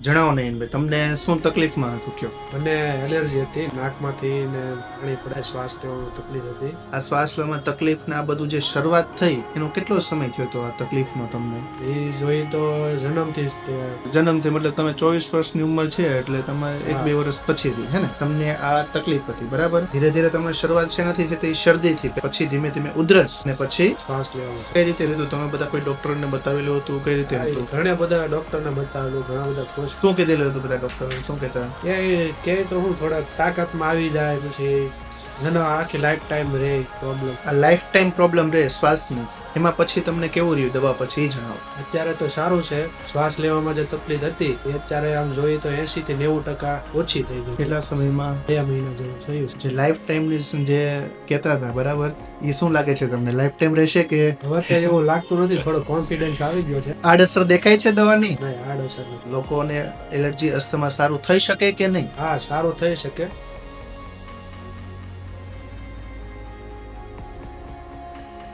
જણાવો નહીં ભાઈ તમને શું તકલીફમાં હતું કયો? મને એલર્જી હતી નાકમાંથી ને પાણી પડે શ્વાસ લેવામાં તકલીફ હતી. આ શ્વાસ લેવામાં તકલીફ ને આ બધું જે શરૂઆત થઈ એનો કેટલો સમય થયો હતો આ તકલીફનો તમને? એ જોઈ તો જન્મથી જ જન્મથી મતલબ તમે ચોવીસ વર્ષની ઉંમર છે એટલે તમારે એક બે વર્ષ પછીથી હે ને? તમને આ તકલીફ હતી બરાબર? ધીરે ધીરે તમને શરૂઆત છે નથી થતી શરદીથી પછી ધીમે ધીમે ઉધરસ ને પછી શ્વાસ લેવાનું. કઈ રીતે હતું તમે બધા કોઈ ડોક્ટરને બતાવેલું હતું કઈ રીતે હતું? ઘણા બધા ડોક્ટરને બતાવેલું ઘણા બધા કોર્સ શું કીધેલું હતું બધા ડોક્ટરો શું કહેતા? એ કે તો હું થોડાક તાકાતમાં આવી જાય પછી ઘણા આખી લાઈફ ટાઈમ રહે પ્રોબ્લેમ આ લાઈફ ટાઈમ પ્રોબ્લેમ રહે શ્વાસની. એમાં પછી તમને કેવું રહ્યું? દવા પછી જણાવો. અત્યારે તો સારું છે. શ્વાસ લેવામાં જે તકલીફ હતી એ અત્યારે આમ જોઈએ તો એસી થી નેવું ટકા ઓછી થઈ ગઈ કેટલા સમયમાં? બે મહિના જેવું થયું જે લાઈફ ટાઈમની જે કહેતા હતા બરાબર? એ શું લાગે છે તમને? લાઈફ ટાઈમ રહેશે કે હવે એવું લાગતું નથી થોડો કોન્ફિડન્સ આવી ગયો છે. આડઅસર દેખાય છે દવાની? નહીં આડઅસર લોકોને એલર્જી અસ્થમા સારું થઈ શકે કે નહીં? હા સારું થઈ શકે.